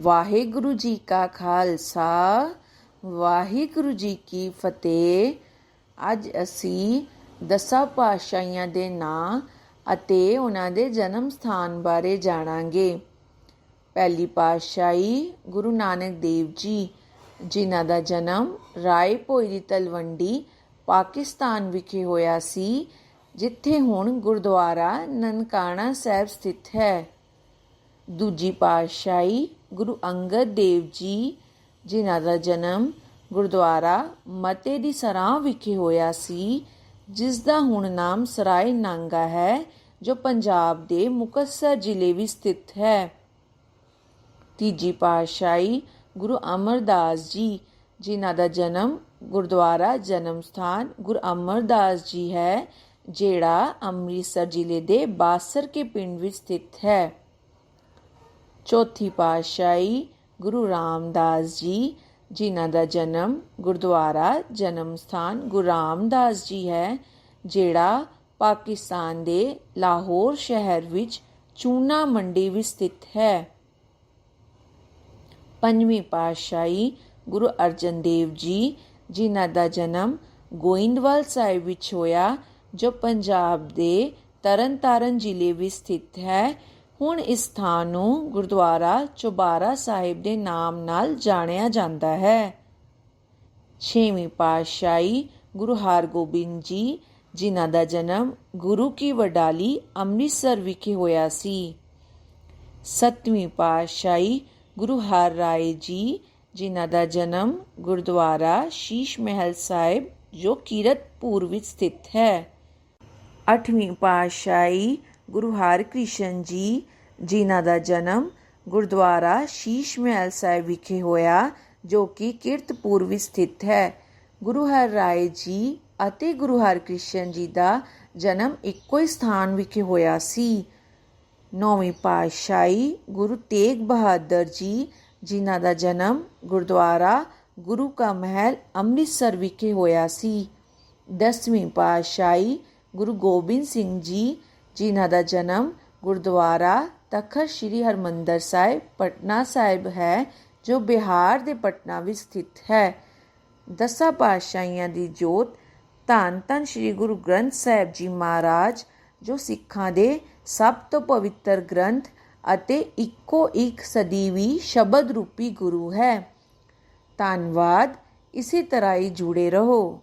ਵਾਹਿਗੁਰੂ ਜੀ ਕਾ ਖਾਲਸਾ, ਵਾਹਿਗੁਰੂ ਜੀ ਕੀ ਫਤਿਹ। ਅੱਜ ਅਸੀਂ ਦਸਾਂ ਪਾਤਸ਼ਾਹੀਆਂ ਦੇ ਨਾਂ ਅਤੇ ਉਹਨਾਂ ਦੇ ਜਨਮ ਸਥਾਨ ਬਾਰੇ ਜਾਣਾਂਗੇ। ਪਹਿਲੀ ਪਾਤਸ਼ਾਹੀ ਗੁਰੂ ਨਾਨਕ ਦੇਵ ਜੀ, ਜਿਨ੍ਹਾਂ ਦਾ ਜਨਮ ਰਾਏ ਭੋਈ ਦੀ ਤਲਵੰਡੀ, ਪਾਕਿਸਤਾਨ ਵਿਖੇ ਹੋਇਆ ਸੀ, ਜਿੱਥੇ ਹੁਣ ਗੁਰਦੁਆਰਾ ਨਨਕਾਣਾ ਸਾਹਿਬ ਸਥਿਤ ਹੈ। ਦੂਜੀ ਪਾਤਸ਼ਾਹੀ ਗੁਰੂ ਅੰਗਦ ਦੇਵ ਜੀ, ਜਿਨ੍ਹਾਂ ਦਾ ਜਨਮ ਗੁਰਦੁਆਰਾ ਮਤੇ ਦੀ ਸਰਾਂ ਵਿਖੇ ਹੋਇਆ ਸੀ, ਜਿਸ ਦਾ ਹੁਣ ਨਾਮ ਸਰਾਏ ਨਾਂਗਾ ਹੈ, ਜੋ ਪੰਜਾਬ ਦੇ ਮੁਕਤਸਰ ਜ਼ਿਲ੍ਹੇ ਵਿੱਚ ਸਥਿਤ ਹੈ। ਤੀਜੀ ਪਾਤਸ਼ਾਹੀ ਗੁਰੂ ਅਮਰਦਾਸ ਜੀ, ਜਿਨ੍ਹਾਂ ਦਾ ਜਨਮ ਗੁਰਦੁਆਰਾ ਜਨਮ ਸਥਾਨ ਗੁਰੂ ਅਮਰਦਾਸ ਜੀ ਹੈ, ਜਿਹੜਾ ਅੰਮ੍ਰਿਤਸਰ ਜ਼ਿਲ੍ਹੇ ਦੇ ਬਾਸਰ ਕੇ ਪਿੰਡ ਵਿੱਚ ਸਥਿਤ ਹੈ। ਚੌਥੀ ਪਾਤਸ਼ਾਹੀ ਗੁਰੂ ਰਾਮਦਾਸ ਜੀ, ਜਿਨ੍ਹਾਂ ਦਾ ਜਨਮ ਗੁਰਦੁਆਰਾ ਜਨਮ ਸਥਾਨ ਗੁਰੂ ਰਾਮਦਾਸ ਜੀ ਹੈ, ਜਿਹੜਾ ਪਾਕਿਸਤਾਨ ਦੇ ਲਾਹੌਰ ਸ਼ਹਿਰ ਵਿੱਚ ਚੂਨਾ ਮੰਡੀ ਵਿੱਚ ਸਥਿਤ ਹੈ। ਪੰਜਵੀਂ ਪਾਤਸ਼ਾਹੀ ਗੁਰੂ ਅਰਜਨ ਦੇਵ ਜੀ, ਜਿਨ੍ਹਾਂ ਦਾ ਜਨਮ ਗੋਇੰਦਵਾਲ ਸਾਹਿਬ ਵਿੱਚ ਹੋਇਆ, ਜੋ ਪੰਜਾਬ ਦੇ ਤਰਨਤਾਰਨ ਜ਼ਿਲ੍ਹੇ ਵਿੱਚ ਸਥਿਤ ਹੈ ਹੁਣ ਇਸ ਥਾਂ ਨੂੰ ਗੁਰਦੁਆਰਾ ਚੁਬਾਰਾ ਸਾਹਿਬ ਦੇ ਨਾਮ ਨਾਲ ਜਾਣਿਆ ਜਾਂਦਾ ਹੈ। ਛੇਵੀਂ ਪਾਤਸ਼ਾਹੀ ਗੁਰੂ ਹਰਗੋਬਿੰਦ ਜੀ, ਜਿਨ੍ਹਾਂ ਦਾ ਜਨਮ ਗੁਰੂ ਕੀ ਵਡਾਲੀ ਅੰਮ੍ਰਿਤਸਰ ਵਿਖੇ ਹੋਇਆ ਸੀ। ਸੱਤਵੀਂ ਪਾਤਸ਼ਾਹੀ ਗੁਰੂ ਹਰ ਰਾਏ ਜੀ, ਜਿਨ੍ਹਾਂ ਦਾ ਜਨਮ ਗੁਰਦੁਆਰਾ ਸ਼ੀਸ਼ ਮਹਿਲ ਸਾਹਿਬ, ਜੋ ਕੀਰਤਪੁਰ ਵਿੱਚ ਸਥਿਤ ਹੈ। ਅੱਠਵੀਂ ਪਾਤਸ਼ਾਹੀ ਗੁਰੂ ਹਰਕ੍ਰਿਸ਼ਨ ਜੀ, ਜਿਨ੍ਹਾਂ ਦਾ ਜਨਮ ਗੁਰਦੁਆਰਾ ਸ਼ੀਸ਼ ਮਹਿਲ ਸਾਹਿਬ ਵਿਖੇ ਹੋਇਆ, ਜੋ ਕਿ ਕੀਰਤਪੁਰ ਵਿੱਚ ਸਥਿਤ ਹੈ। ਗੁਰੂ ਹਰ ਰਾਏ ਜੀ ਅਤੇ ਗੁਰੂ ਹਰਕ੍ਰਿਸ਼ਨ ਜੀ ਦਾ ਜਨਮ ਇੱਕੋ ਹੀ ਸਥਾਨ ਵਿਖੇ ਹੋਇਆ ਸੀ। ਨੌਵੀਂ ਪਾਤਸ਼ਾਹੀ ਗੁਰੂ ਤੇਗ ਬਹਾਦਰ ਜੀ, ਜਿਨ੍ਹਾਂ ਦਾ ਜਨਮ ਗੁਰਦੁਆਰਾ ਗੁਰੂ ਕਾ ਮਹਿਲ ਅੰਮ੍ਰਿਤਸਰ ਵਿਖੇ ਹੋਇਆ ਸੀ। ਦਸਵੀਂ ਪਾਤਸ਼ਾਹੀ ਗੁਰੂ ਗੋਬਿੰਦ ਸਿੰਘ ਜੀ ਜਿਨ੍ਹਾਂ ਦਾ ਜਨਮ ਗੁਰਦੁਆਰਾ ਤਖਤ ਸ੍ਰੀ ਹਰਮੰਦਰ ਸਾਹਿਬ, ਪਟਨਾ ਸਾਹਿਬ ਹੈ, ਜੋ ਬਿਹਾਰ ਦੇ ਪਟਨਾ ਵਿੱਚ ਸਥਿਤ ਹੈ। ਦਸਾਂ ਪਾਤਸ਼ਾਹੀਆਂ ਦੀ ਜੋਤ ਧੰਨ ਧੰਨ ਸ੍ਰੀ ਗੁਰੂ ਗ੍ਰੰਥ ਸਾਹਿਬ ਜੀ ਮਹਾਰਾਜ, ਜੋ ਸਿੱਖਾਂ ਦੇ ਸਭ ਤੋਂ ਪਵਿੱਤਰ ਗ੍ਰੰਥ ਅਤੇ ਇੱਕੋ ਇੱਕ ਸਦੀਵੀ ਸ਼ਬਦ ਰੂਪੀ ਗੁਰੂ ਹੈ। ਧੰਨਵਾਦ। ਇਸੇ ਤਰ੍ਹਾਂ ਹੀ ਜੁੜੇ ਰਹੋ।